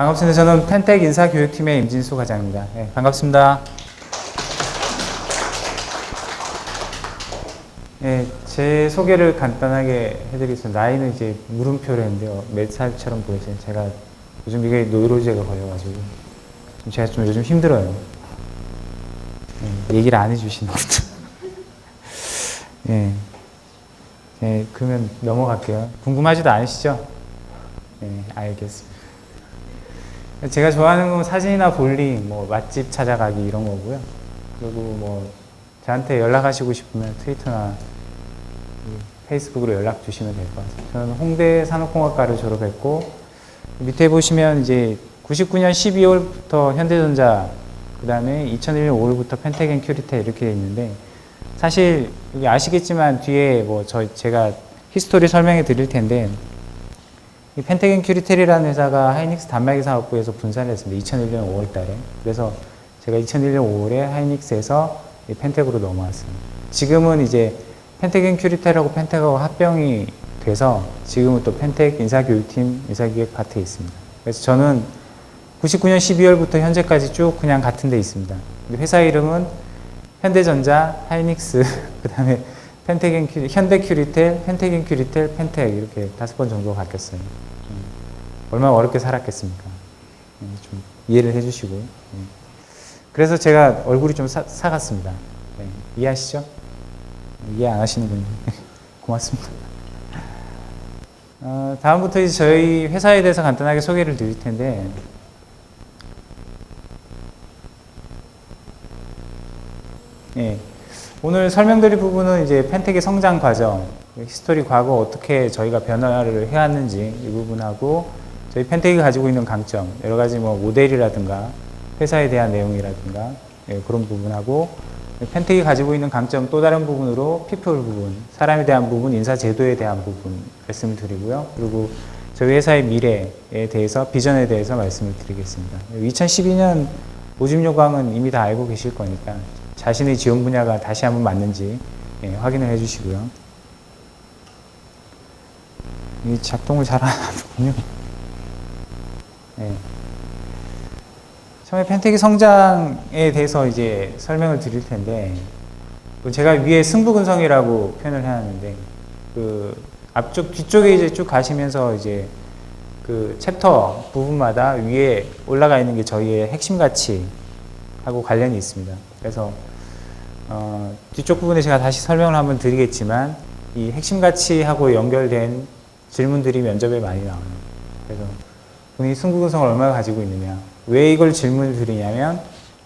반갑습니다. 저는 펜텍 인사교육팀의 임진수 과장입니다. 네, 반갑습니다. 네, 제 소개를 간단하게 해드리겠습니다. 나이는 이제 물음표를 했는데요. 몇 살처럼 보이세요? 제가 요즘 이게 노이로제가 걸려가지고 좀 제가 좀 요즘 힘들어요. 네, 얘기를 안 해주시는 것도. 네. 네, 그러면 넘어갈게요. 궁금하지도 않으시죠? 네, 알겠습니다. 제가 좋아하는 건 사진이나 볼링, 뭐 맛집 찾아가기 이런 거고요. 그리고 뭐 저한테 연락하시고 싶으면 트위터나 이 페이스북으로 연락 주시면 될 것 같아요. 저는 홍대 산업공학과를 졸업했고 밑에 보시면 이제 99년 12월부터 현대전자 그 다음에 2001년 5월부터 펜테겐 큐리테 이렇게 돼 있는데 사실 여기 아시겠지만 뒤에 뭐 저 제가 히스토리 설명해 드릴 텐데 이 펜테겐 큐리텔이라는 회사가 하이닉스 단말기 사업부에서 분산을 했습니다. 2001년 5월 달에. 그래서 제가 2001년 5월에 하이닉스에서 이 펜텍으로 넘어왔습니다. 지금은 이제 펜테겐 큐리텔하고 펜텍하고 합병이 돼서 지금은 또 펜텍 인사교육팀 인사기획 파트에 있습니다. 그래서 저는 99년 12월부터 현재까지 쭉 그냥 같은 데 있습니다. 회사 이름은 현대전자, 하이닉스, 그 다음에 펜테겐 큐, 현대 큐리텔, 펜테겐 큐리텔, 펜텍 이렇게 다섯 번 정도 바뀌었어요. 음, 얼마나 어렵게 살았겠습니까? 음, 좀 이해를 해주시고. 음. 그래서 제가 얼굴이 좀 사, 사갔습니다. 네, 이해하시죠? 이해 안 하시는군요. 고맙습니다. 어, 다음부터 이제 저희 회사에 대해서 간단하게 소개를 드릴 텐데, 예. 오늘 설명드릴 부분은 이제 펜텍의 성장 과정, 히스토리 과거 어떻게 저희가 변화를 해왔는지 이 부분하고 저희 펜텍이 가지고 있는 강점, 여러 가지 뭐 모델이라든가 회사에 대한 내용이라든가 예, 그런 부분하고 펜텍이 가지고 있는 강점 또 다른 부분으로 피플 부분, 사람에 대한 부분, 인사 제도에 대한 부분 말씀을 드리고요. 그리고 저희 회사의 미래에 대해서 비전에 대해서 말씀을 드리겠습니다. 2012년 모집 요강은 이미 다 알고 계실 거니까 자신의 지원 분야가 다시 한번 맞는지 예, 확인을 해주시고요. 이 작동을 잘 안 하는군요. 예. 처음에 펜텍이 성장에 대해서 이제 설명을 드릴 텐데 그 제가 위에 승부근성이라고 표현을 해놨는데 그 앞쪽 뒤쪽에 이제 쭉 가시면서 이제 그 챕터 부분마다 위에 올라가 있는 게 저희의 핵심 가치하고 관련이 있습니다. 그래서 어, 뒤쪽 부분에 제가 다시 설명을 한번 드리겠지만 이 핵심 가치하고 연결된 질문들이 면접에 많이 나와요. 그래서 본인이 승부근성을 얼마나 가지고 있느냐. 왜 이걸 질문을 드리냐면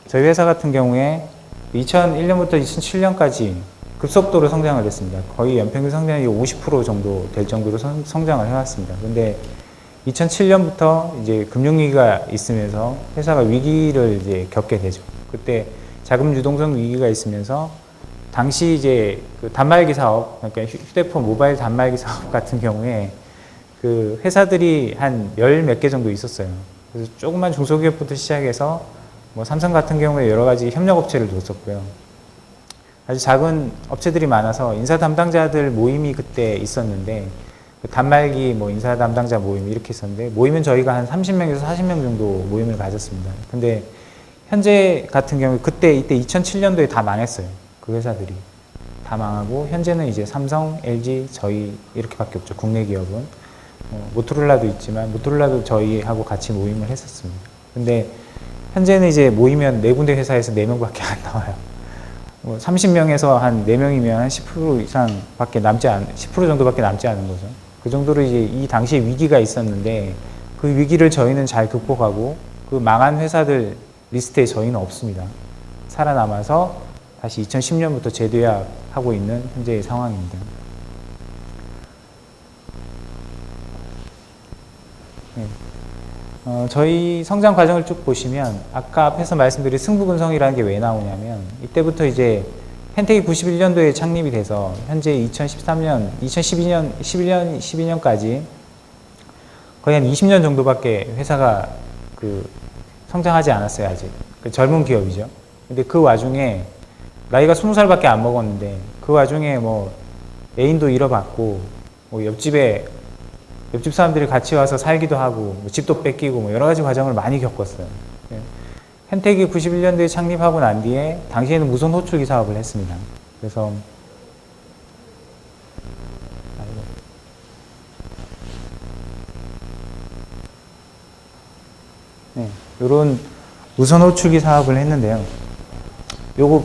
저희 회사 같은 경우에 2001년부터 2007년까지 급속도로 성장을 했습니다. 거의 연평균 성장이 50% 정도 될 정도로 성, 성장을 해왔습니다. 근데 2007년부터 이제 금융위기가 있으면서 회사가 위기를 이제 겪게 되죠. 그때 자금 유동성 위기가 있으면서 당시 이제 그 단말기 사업, 그러니까 휴대폰 모바일 단말기 사업 같은 경우에 그 회사들이 한 열 몇 개 정도 있었어요. 그래서 조그만 중소기업부터 시작해서 뭐 삼성 같은 경우에 여러 가지 협력 업체를 뒀었고요. 아주 작은 업체들이 많아서 인사 담당자들 모임이 그때 있었는데 그 단말기 뭐 인사 담당자 모임 이렇게 있었는데 모임은 저희가 한 30명에서 40명 정도 모임을 가졌습니다. 근데 현재 같은 경우 그때 이때 2007년도에 다 망했어요. 그 회사들이 다 망하고 현재는 이제 삼성, LG, 저희 이렇게밖에 없죠. 국내 기업은 뭐 모토로라도 있지만 모토로라도 저희하고 같이 모임을 했었습니다. 근데 현재는 이제 모이면 네 군데 회사에서 네 명밖에 안 나와요. 뭐 30명에서 한 4명이면 한10% 이상밖에 남지 않, 10% 정도밖에 남지 않은 거죠. 그 정도로 이제 이 당시에 위기가 있었는데 그 위기를 저희는 잘 극복하고 그 망한 회사들 리스트에 저희는 없습니다. 살아남아서 다시 2010년부터 재도약하고 있는 현재의 상황입니다. 네. 어, 저희 성장 과정을 쭉 보시면 아까 앞에서 말씀드린 승부근성이라는 게 왜 나오냐면 이때부터 이제 펜텍이 91년도에 창립이 돼서 현재 2013년, 2012년, 11년, 12년까지 거의 한 20년 정도밖에 회사가 그 성장하지 않았어요 아직 그 젊은 기업이죠. 근데 그 와중에 나이가 20살밖에 안 먹었는데 그 와중에 뭐 애인도 잃어봤고 뭐 옆집에 옆집 사람들이 같이 와서 살기도 하고 뭐 집도 뺏기고 뭐 여러 가지 과정을 많이 겪었어요. 예. 펜텍이 91년도에 창립하고 난 뒤에 당시에는 무선 호출기 사업을 했습니다. 그래서 네, 이런 무선 호출기 사업을 했는데요. 요거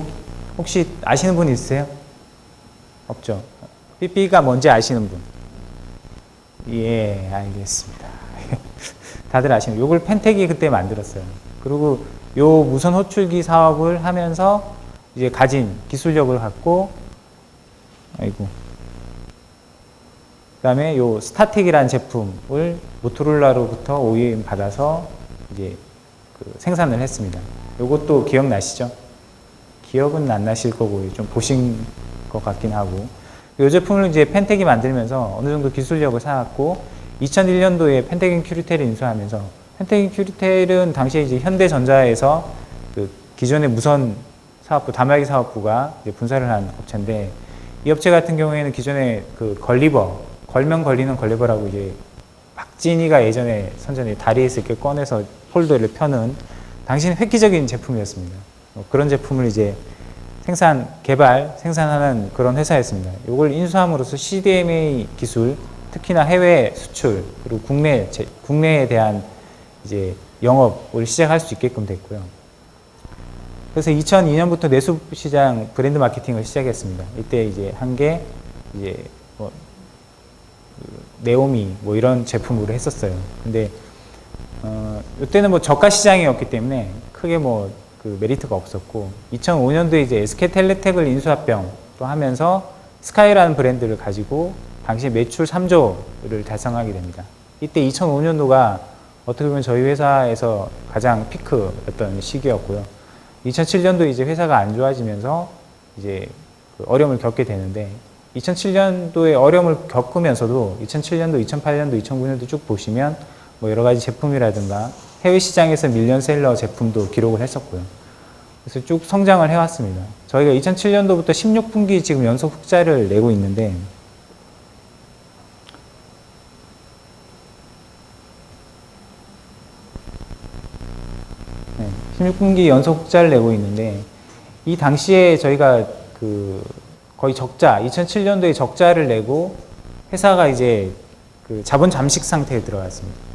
혹시 아시는 분 있으세요? 없죠. 삐삐가 뭔지 아시는 분? 예, 알겠습니다. 다들 아시는. 요걸 펜텍이 그때 만들었어요. 그리고 요 무선 호출기 사업을 하면서 이제 가진 기술력을 갖고 아이고. 그다음에 요 스타텍이라는 제품을 모토로라로부터 OEM 받아서 이제 그 생산을 했습니다. 요것도 기억나시죠? 기억은 안 나실 거고 좀 보신 것 같긴 하고 이 제품을 이제 펜텍이 만들면서 어느 정도 기술력을 쌓았고 2001년도에 펜텍인 큐리텔을 인수하면서 펜텍인 큐리텔은 당시에 이제 현대전자에서 그 기존의 무선 사업부 다말기 사업부가 분사를 한 업체인데 이 업체 같은 경우에는 기존에 그 걸리버 걸면 걸리는 걸리버라고 이제 박진희가 예전에 선전에 다리에서 이렇게 꺼내서 폴더를 펴는 당시는 획기적인 제품이었습니다. 어, 그런 제품을 이제 생산, 개발, 생산하는 그런 회사였습니다. 이걸 인수함으로써 CDMA 기술, 특히나 해외 수출, 그리고 국내, 제- 국내에 대한 이제 영업을 시작할 수 있게끔 됐고요. 그래서 2002년부터 내수 시장 브랜드 마케팅을 시작했습니다. 이때 이제 한게 이제 뭐그 네오미 뭐 이런 제품으로 했었어요. 근데 어, 이때는 뭐 저가 시장이었기 때문에 크게 뭐 그 메리트가 없었고 2005년도에 이제 SK텔레텍을 인수합병 또 하면서 스카이라는 브랜드를 가지고 당시 매출 3조를 달성하게 됩니다. 이때 2005년도가 어떻게 보면 저희 회사에서 가장 피크였던 시기였고요. 2007년도 이제 회사가 안 좋아지면서 이제 그 어려움을 겪게 되는데 2007년도에 어려움을 겪으면서도 2007년도, 2008년도, 2009년도 쭉 보시면 뭐 여러 가지 제품이라든가 해외 시장에서 밀리언셀러 제품도 기록을 했었고요. 그래서 쭉 성장을 해왔습니다. 저희가 2007년도부터 16분기 지금 연속 흑자를 내고 있는데 네, 16분기 연속 흑자를 내고 있는데 이 당시에 저희가 그 거의 적자, 2007년도에 적자를 내고 회사가 이제 그 자본 잠식 상태에 들어갔습니다.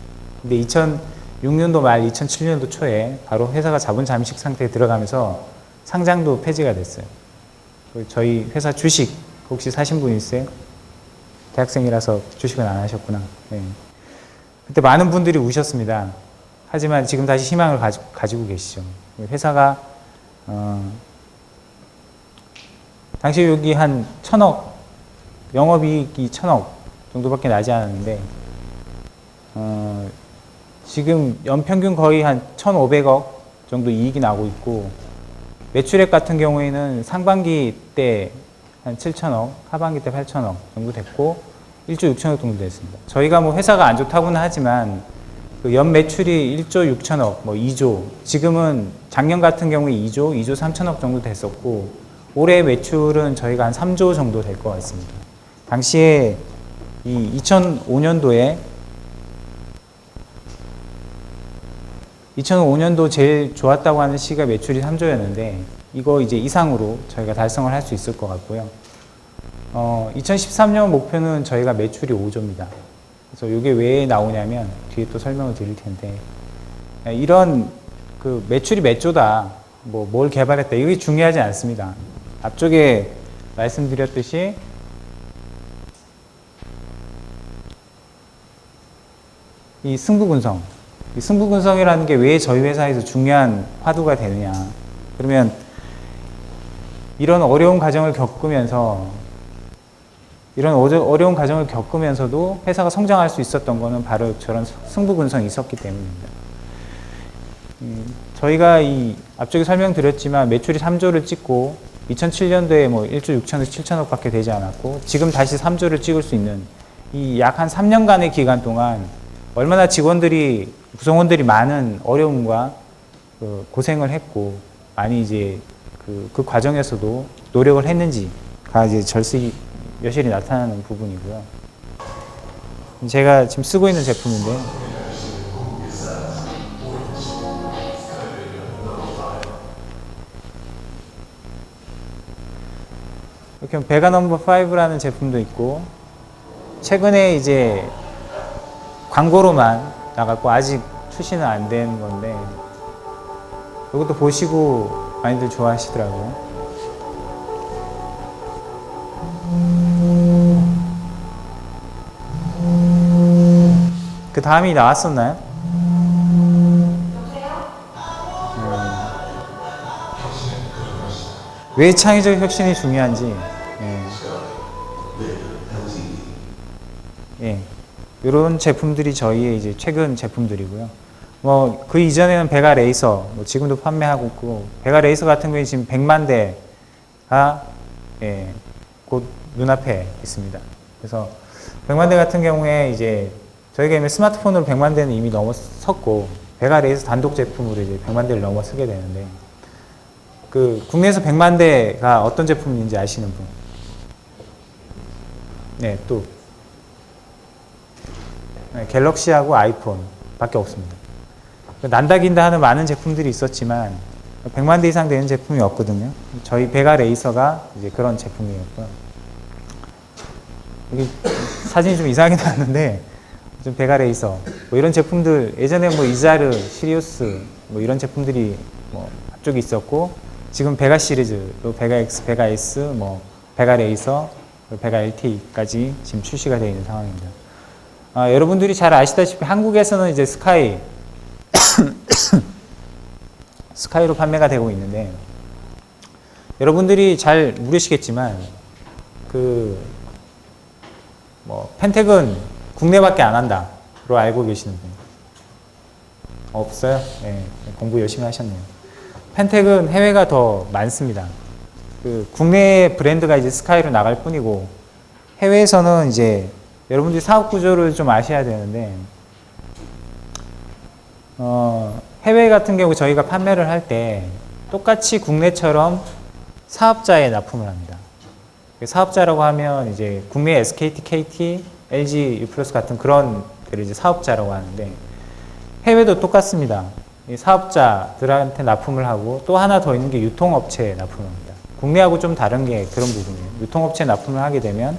근데 2006년도 말 2007년도 초에 바로 회사가 자본 잠식 상태에 들어가면서 상장도 폐지가 됐어요. 그리고 저희 회사 주식 혹시 사신 분 있어요? 대학생이라서 주식은 안 하셨구나. 네. 그때 많은 분들이 우셨습니다. 하지만 지금 다시 희망을 가지, 가지고 계시죠. 회사가 어, 당시 여기 한 천억 영업이익이 천억 정도밖에 나지 않았는데 어, 지금 연평균 거의 한 1,500억 정도 이익이 나고 있고 매출액 같은 경우에는 상반기 때 한 7천억, 하반기 때 8천억 정도 됐고 1조 6천억 정도 됐습니다. 저희가 뭐 회사가 안 좋다고는 하지만 그 연 매출이 1조 6천억, 뭐 2조, 지금은 작년 같은 경우에 2조, 2조 3천억 정도 됐었고 올해 매출은 저희가 한 3조 정도 될 것 같습니다. 당시에 이 2005년도에 2005년도 제일 좋았다고 하는 시기가 매출이 3조였는데 이거 이제 이상으로 저희가 달성을 할 수 있을 것 같고요. 어, 2013년 목표는 저희가 매출이 5조입니다. 그래서 이게 왜 나오냐면 뒤에 또 설명을 드릴 텐데 이런 그 매출이 몇 조다, 뭐 뭘 개발했다 이게 중요하지 않습니다. 앞쪽에 말씀드렸듯이 이 승부군성, 이 승부군성이라는 게 왜 저희 회사에서 중요한 화두가 되느냐? 그러면 이런 어려운 과정을 겪으면서 이런 어려운 과정을 겪으면서도 회사가 성장할 수 있었던 거는 바로 저런 승부군성이 있었기 때문입니다. 음, 저희가 이 앞쪽에 설명드렸지만 매출이 3조를 찍고 2007년도에 뭐 1조 6천에서 7천억 밖에 되지 않았고 지금 다시 3조를 찍을 수 있는 이 약 한 3년간의 기간 동안 얼마나 직원들이 구성원들이 많은 어려움과 그 고생을 했고 많이 이제 그, 그 과정에서도 노력을 했는지가 이제 절실히 여실히 나타나는 부분이고요. 제가 지금 쓰고 있는 제품인데 이렇게 베가 넘버 5라는 제품도 있고 최근에 이제 광고로만 나갔고 아직 출시는 안 된 건데 이것도 보시고 많이들 좋아하시더라고요. 그 다음이 나왔었나요? 음. 왜 창의적 혁신이 중요한지. 이런 제품들이 저희의 이제 최근 제품들이고요. 뭐 그 이전에는 베가 레이서, 뭐 지금도 판매하고 있고 베가 레이서 같은 경우에 지금 100만 대가 예, 곧 눈앞에 있습니다. 그래서 100만 대 같은 경우에 이제 저희가 이미 스마트폰으로 100만 대는 이미 넘어섰고 베가 레이서 단독 제품으로 이제 100만 대를 넘어서게 되는데 그 국내에서 100만 대가 어떤 제품인지 아시는 분? 네, 또 네, 갤럭시하고 아이폰밖에 없습니다. 그 난다 긴다 하는 많은 제품들이 있었지만 100만 대 이상 되는 제품이 없거든요. 저희 베가 레이서가 이제 그런 제품이었고요. 여기 사진이 좀 이상하게 나왔는데 좀 베가 레이서 뭐 이런 제품들 예전에 뭐 이자르, 시리우스 뭐 이런 제품들이 뭐 앞쪽에 있었고 지금 베가 시리즈, 또 베가 X, 베가 S, 뭐 베가 레이서, 베가 LTE까지 지금 출시가 되어 있는 상황입니다. 아, 여러분들이 잘 아시다시피 한국에서는 이제 스카이 스카이로 판매가 되고 있는데 여러분들이 잘 모르시겠지만 그 뭐 펜텍은 국내밖에 안 한다로 알고 계시는 분 없어요? 네, 공부 열심히 하셨네요. 펜텍은 해외가 더 많습니다. 그 국내 브랜드가 이제 스카이로 나갈 뿐이고 해외에서는 이제 여러분들이 사업 구조를 좀 아셔야 되는데 어, 해외 같은 경우 저희가 판매를 할 때 똑같이 국내처럼 사업자에 납품을 합니다. 사업자라고 하면 이제 국내 SKT, KT, LG, U+ 같은 그런 이제 사업자라고 하는데 해외도 똑같습니다. 이 사업자들한테 납품을 하고 또 하나 더 있는 게 유통업체에 납품을 합니다. 국내하고 좀 다른 게 그런 부분이에요. 유통업체 납품을 하게 되면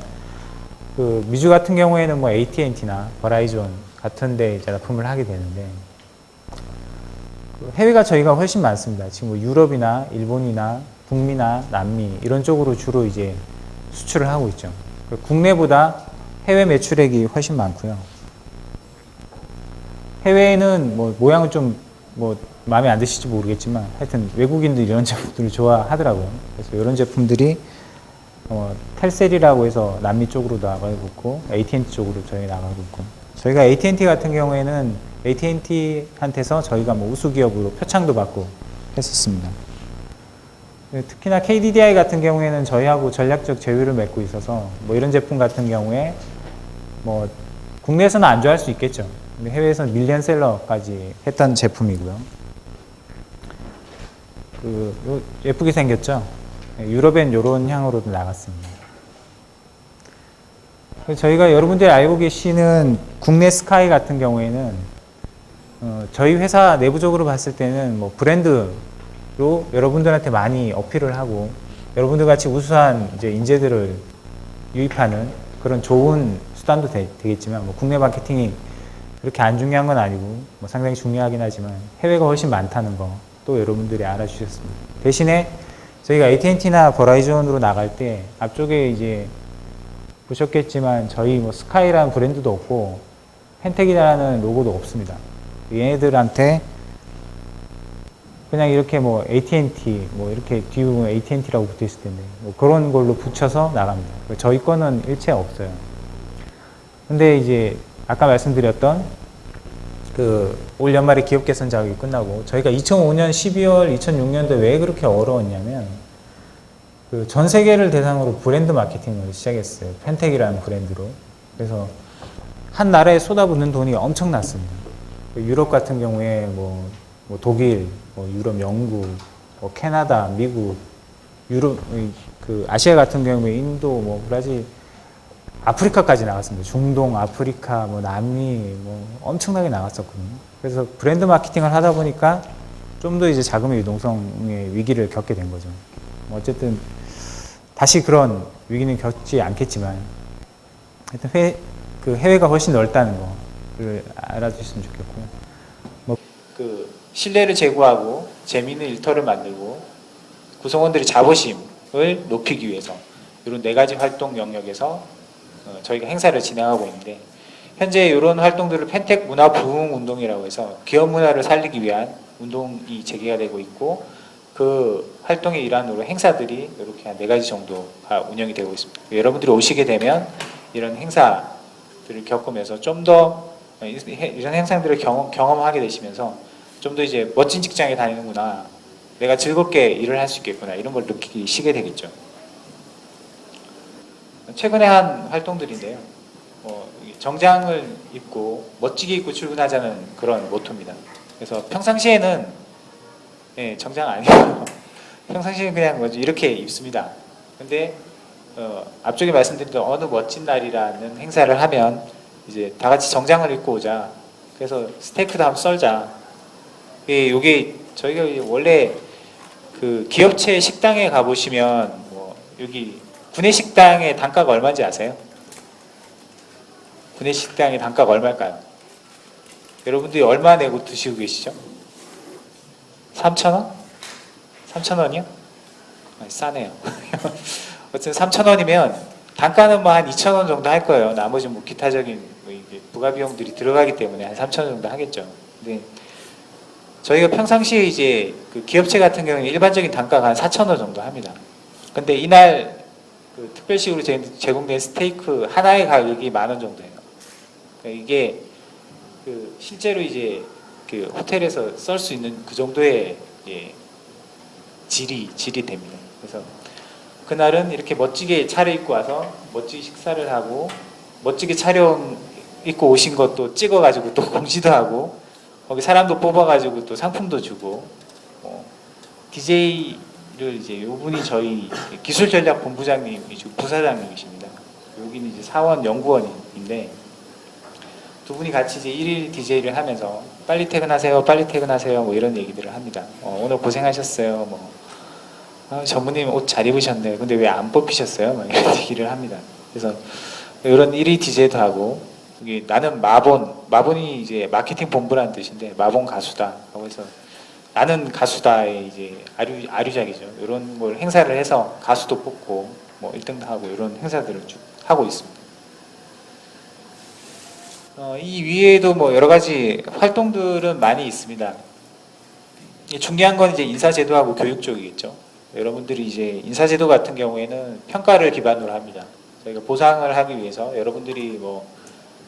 그 미주 같은 경우에는 뭐 AT&T나 버라이존 같은 데 이제 납품을 하게 되는데 그 해외가 저희가 훨씬 많습니다. 지금 뭐 유럽이나 일본이나 북미나 남미 이런 쪽으로 주로 이제 수출을 하고 있죠. 그 국내보다 해외 매출액이 훨씬 많고요. 해외에는 뭐 모양은 좀 뭐 마음에 안 드실지 모르겠지만 하여튼 외국인들 이런 제품들을 좋아하더라고요. 그래서 이런 제품들이 어, 텔셀이라고 해서 남미 쪽으로 나가고 있고 AT&T 쪽으로 저희 나가고 있고 저희가 AT&T 같은 경우에는 AT&T한테서 저희가 뭐 우수 기업으로 표창도 받고 했었습니다. 네, 특히나 KDDI 같은 경우에는 저희하고 전략적 제휴를 맺고 있어서 뭐 이런 제품 같은 경우에 뭐 국내에서는 안 좋아할 수 있겠죠. 해외에서는 밀리언셀러까지 했던 제품이고요. 그 요- 예쁘게 생겼죠. 네, 유럽엔 이런 향으로 나갔습니다. 저희가 여러분들이 알고 계시는 국내 스카이 같은 경우에는 어, 저희 회사 내부적으로 봤을 때는 뭐 브랜드로 여러분들한테 많이 어필을 하고 여러분들 같이 우수한 이제 인재들을 유입하는 그런 좋은 수단도 되, 겠지만 뭐 국내 마케팅이 그렇게 안 중요한 건 아니고 뭐 상당히 중요하긴 하지만 해외가 훨씬 많다는 거 또 여러분들이 알아주셨습니다. 대신에 저희가 AT&T나 버라이즌으로 나갈 때 앞쪽에 이제 보셨겠지만 저희 뭐 스카이라는 브랜드도 없고 펜텍이라는 로고도 없습니다. 얘네들한테 그냥 이렇게 뭐 AT&T 뭐 이렇게 보면 AT&T라고 붙어 있을 텐데 뭐 그런 걸로 붙여서 나갑니다. 저희 거는 일체 없어요. 근데 이제 아까 말씀드렸던 그 올 연말에 기업 개선 자격이 끝나고 저희가 2005년 12월 2006년도에 왜 그렇게 어려웠냐면 그 전 세계를 대상으로 브랜드 마케팅을 시작했어요. 펜텍이라는 브랜드로. 그래서 한 나라에 쏟아붓는 돈이 엄청났습니다. 그 유럽 같은 경우에 뭐, 뭐 독일, 뭐 유럽, 영국, 뭐 캐나다, 미국, 유럽, 이- 그 아시아 같은 경우에 인도, 뭐 브라질 아프리카까지 나갔습니다. 중동, 아프리카, 뭐 남미, 뭐 엄청나게 나갔었거든요. 그래서 브랜드 마케팅을 하다 보니까 좀 더 이제 자금의 유동성의 위기를 겪게 된 거죠. 뭐 어쨌든 다시 그런 위기는 겪지 않겠지만 하여튼 해, 그 해외가 훨씬 넓다는 거를 알아주셨으면 좋겠고요. 뭐그 신뢰를 제고하고 재미있는 일터를 만들고 구성원들의 자부심을 높이기 위해서 이런 네 가지 활동 영역에서 어, 저희가 행사를 진행하고 있는데 현재 이런 활동들을 펜텍 문화 부흥 운동이라고 해서 기업 문화를 살리기 위한 운동이 재개가 되고 있고 그 활동의 일환으로 행사들이 이렇게 한 네 가지 정도가 운영이 되고 있습니다. 여러분들이 오시게 되면 이런 행사들을 겪으면서 좀 더 이런 행사들을 경험, 경험하게 되시면서 좀 더 이제 멋진 직장에 다니는구나 내가 즐겁게 일을 할 수 있겠구나 이런 걸 느끼시게 되겠죠. 최근에 한 활동들인데요. 어, 정장을 입고 멋지게 입고 출근하자는 그런 모토입니다. 그래서 평상시에는 예, 정장 아니에요. 평상시에 그냥 뭐지 이렇게 입습니다. 근데 어, 앞쪽에 말씀드린 어느 멋진 날이라는 행사를 하면 이제 다 같이 정장을 입고 오자. 그래서 스테이크도 한번 썰자. 예, 요게 저희가 원래 그 기업체 식당에 가보시면 뭐 여기 구내 식당의 단가가 얼마인지 아세요? 구내 식당의 단가가 얼마일까요? 여러분들이 얼마 내고 드시고 계시죠? 3,000원? 3,000원이요? 아, 싸네요. 어쨌든 3,000원이면 단가는 뭐 한 2,000원 정도 할 거예요. 나머지 뭐 기타적인 뭐 이게 부가 비용들이 들어가기 때문에 한 3,000원 정도 하겠죠. 근데 저희가 평상시에 이제 그 기업체 같은 경우는 일반적인 단가가 한 4,000원 정도 합니다. 근데 이날 그 특별식으로 제- 제공된 스테이크 하나의 가격이 만 원 정도예요. 그러니까 이게 그 실제로 이제 그 호텔에서 썰수 있는 그 정도의 예, 질이 질이 됩니다. 그래서 그날은 이렇게 멋지게 차려입고 와서 멋지게 식사를 하고 멋지게 차려 입고 오신 것도 찍어가지고 또 공지도 하고 거기 사람도 뽑아가지고 또 상품도 주고 어, DJ 를 이제 요분이 저희 기술 전략 본부장님이시고 부사장님이십니다. 여기는 이제 사원 연구원인데 두 분이 같이 이제 일일 DJ를 하면서 빨리 퇴근하세요, 빨리 퇴근하세요, 뭐 이런 얘기들을 합니다. 어, 오늘 고생하셨어요, 뭐 아, 전무님 옷 잘 입으셨네요. 근데 왜 안 뽑히셨어요? 막 이런 얘기를 합니다. 그래서 이런 일일 DJ도 하고 여기 나는 마본, 마본이 이제 마케팅 본부라는 뜻인데 마본 가수다. 하고 해서 나는 가수다의 이제 아류 아류작이죠. 이런 걸 행사를 해서 가수도 뽑고 뭐 1등도 하고 이런 행사들을 쭉 하고 있습니다. 어, 이 위에도 뭐 여러 가지 활동들은 많이 있습니다. 이 중요한 건 이제 인사제도하고 교육 쪽이겠죠. 여러분들이 이제 인사제도 같은 경우에는 평가를 기반으로 합니다. 저희가 보상을 하기 위해서 여러분들이 뭐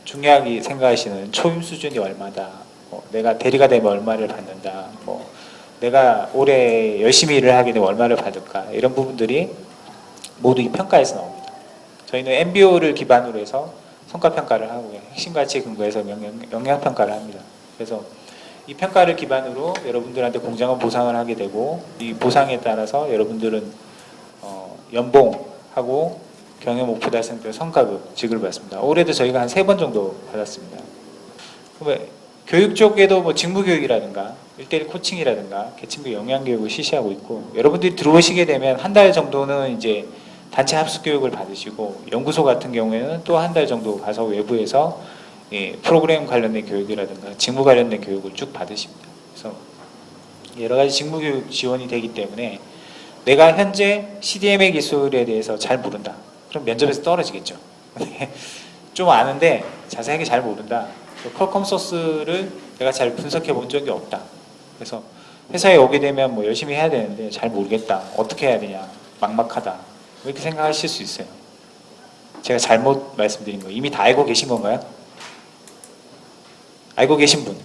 중요하게 생각하시는 초임 수준이 얼마다, 뭐 내가 대리가 되면 얼마를 받는다, 뭐 내가 올해 열심히 일을 하게 되면 얼마를 받을까 이런 부분들이 모두 이 평가에서 나옵니다. 저희는 MBO를 기반으로 해서 성과 평가를 하고요. 핵심 가치에 근거해서 영향, 평가를 합니다. 그래서 이 평가를 기반으로 여러분들한테 공정한 보상을 하게 되고 이 보상에 따라서 여러분들은 어, 연봉하고 경영 목표 달성 때 성과급 지급을 받습니다. 올해도 저희가 한 세 번 정도 받았습니다. 교육 쪽에도 뭐 직무 교육이라든가 일대일 코칭이라든가 계층별 영양 교육을 실시하고 있고 여러분들이 들어오시게 되면 한 달 정도는 이제 단체 합숙 교육을 받으시고 연구소 같은 경우에는 또 한 달 정도 가서 외부에서 예, 프로그램 관련된 교육이라든가 직무 관련된 교육을 쭉 받으십니다. 그래서 여러 가지 직무 교육 지원이 되기 때문에 내가 현재 CDMA 기술에 대해서 잘 모른다. 그럼 면접에서 떨어지겠죠. 좀 아는데 자세하게 잘 모른다. 그 컬컴 소스를 내가 잘 분석해 본 적이 없다. 그래서 회사에 오게 되면 뭐 열심히 해야 되는데 잘 모르겠다. 어떻게 해야 되냐. 막막하다. 이렇게 생각하실 수 있어요. 제가 잘못 말씀드린 거 이미 다 알고 계신 건가요? 알고 계신 분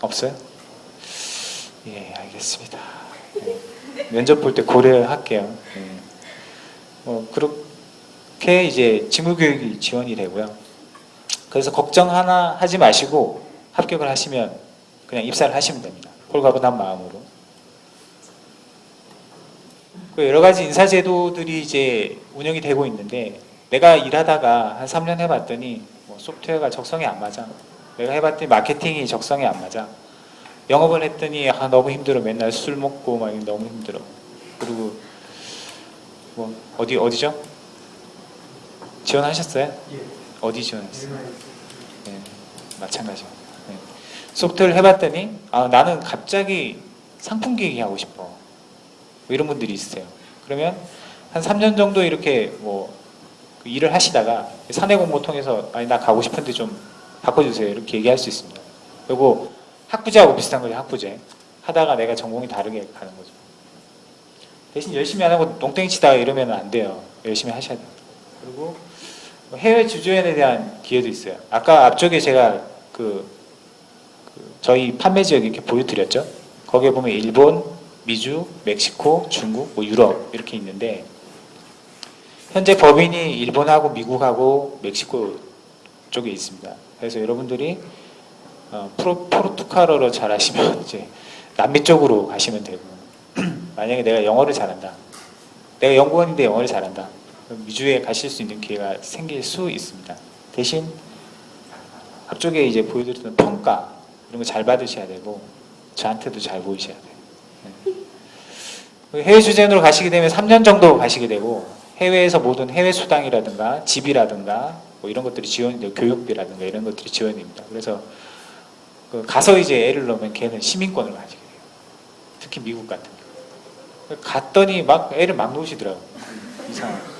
없어요? 예, 알겠습니다. 예, 면접 볼 때 고려할게요. 예. 뭐 그렇게 이제 직무 교육이 지원이 되고요. 그래서 걱정 하나 하지 마시고 합격을 하시면 그냥 입사를 하시면 됩니다. 홀가분한 마음으로. 그 여러 가지 인사제도들이 이제 운영이 되고 있는데 내가 일하다가 한 3년 해봤더니 뭐 소프트웨어가 적성이 안 맞아. 내가 해봤더니 마케팅이 적성이 안 맞아. 영업을 했더니 아, 너무 힘들어. 맨날 술 먹고 막 너무 힘들어. 그리고 뭐 어디 어디죠? 지원하셨어요? 어디 지원했어요? 네, 마찬가지. 네. 소프트웨어를 해봤더니 아 나는 갑자기 상품 계획이 하고 싶어. 뭐 이런 분들이 있으세요. 그러면 한 3년 정도 이렇게 뭐그 일을 하시다가 사내 공모 통해서 아니 나 가고 싶은데 좀 바꿔주세요 이렇게 얘기할 수 있습니다. 그리고 학부제하고 비슷한 거죠 학부제 하다가 내가 전공이 다르게 가는 거죠. 대신 열심히 안 하고 농땡이 치다가 이러면 안 돼요. 열심히 하셔야 돼요. 그리고 뭐 해외 주조연에 대한 기회도 있어요. 아까 앞쪽에 제가 그, 그 저희 판매 지역 이렇게 보여드렸죠. 거기에 보면 일본, 미주, 멕시코, 중국, 뭐 유럽 이렇게 있는데 현재 법인이 일본하고 미국하고 멕시코 쪽에 있습니다. 그래서 여러분들이 어, 프로, 포르투갈어로 잘하시면 이제 남미 쪽으로 가시면 되고 만약에 내가 영어를 잘한다. 내가 연구원인데 영어를 잘한다. 미주에 가실 수 있는 기회가 생길 수 있습니다. 대신 앞쪽에 이제 보여드렸던 평가 이런 거 잘 받으셔야 되고 저한테도 잘 보이셔야 돼요. 네. 해외 주재원으로 가시게 되면 3년 정도 가시게 되고 해외에서 모든 해외 수당이라든가 집이라든가 뭐 이런 것들이 지원이 돼요. 교육비라든가 이런 것들이 지원이 됩니다. 그래서 그 가서 이제 애를 넣으면 걔는 시민권을 가지게 돼요. 특히 미국 같은 경우. 갔더니 막 애를 막 놓으시더라고요. 이상하게.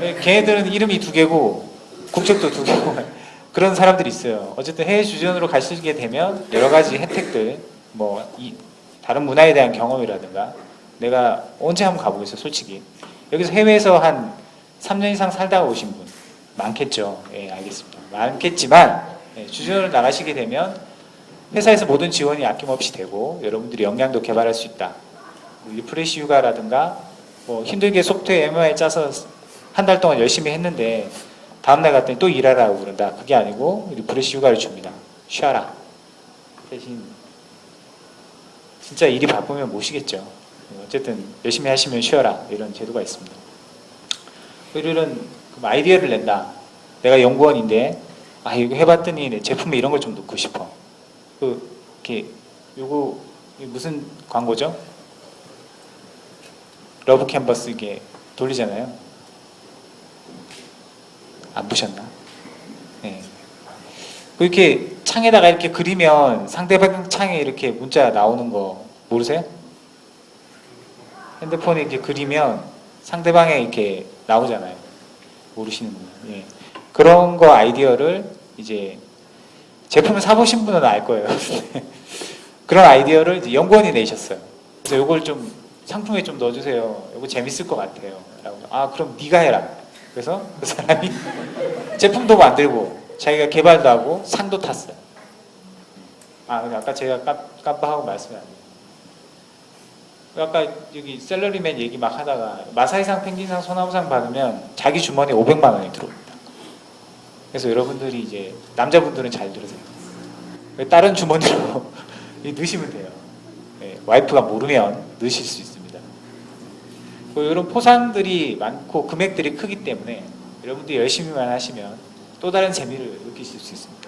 네, 걔네들은 이름이 두 개고 국적도 두 개고 그런 사람들이 있어요. 어쨌든 해외 주전으로 가시게 되면 여러 가지 혜택들, 뭐 이, 다른 문화에 대한 경험이라든가 내가 언제 한번 가보겠어, 솔직히. 여기서 해외에서 한 3년 이상 살다가 오신 분 많겠죠. 예, 알겠습니다. 많겠지만 예, 주전으로 나가시게 되면 회사에서 모든 지원이 아낌없이 되고 여러분들이 역량도 개발할 수 있다. 뭐 리프레시 휴가라든가 뭐 힘들게 소프트웨어 MI 짜서 한 달 동안 열심히 했는데 다음날 갔더니 또 일하라고 그런다. 그게 아니고 리프레시 휴가를 줍니다. 쉬어라. 대신 진짜 일이 바쁘면 모시겠죠. 어쨌든 열심히 하시면 쉬어라. 이런 제도가 있습니다. 그리는 아이디어를 낸다. 내가 연구원인데 아 이거 해봤더니 내 제품에 이런 걸 좀 넣고 싶어. 그 이렇게 요거 무슨 광고죠? 러브 캔버스 이게 돌리잖아요. 안 보셨나? 네. 이렇게 창에다가 이렇게 그리면 상대방 창에 이렇게 문자 나오는 거 모르세요? 핸드폰에 이렇게 그리면 상대방에 이렇게 나오잖아요. 모르시는 분. 예. 그런 거 아이디어를 이제 제품을 사보신 분은 알 거예요. 그런 아이디어를 연구원이 내셨어요. 그래서 이걸 좀 상품에 좀 넣어주세요. 이거 재밌을 것 같아요. 라고. 아 그럼 네가 해라. 그래서 그 사람이 제품도 만들고 자기가 개발도 하고 상도 탔어요. 아 근데 아까 제가 깜, 깜빡하고 말씀이 안. 아까 여기 셀러리맨 얘기 막 하다가 마사이상 펭귄상 소나무상 받으면 자기 주머니에 500만 원이 들어옵니다. 그래서 여러분들이 이제 남자분들은 잘 들으세요. 다른 주머니로 넣으시면 돼요. 네, 와이프가 모르면 넣으실 수 있습니 다. 뭐 이런 포상들이 많고 금액들이 크기 때문에 여러분들이 열심히만 하시면 또 다른 재미를 느끼실 수 있습니다.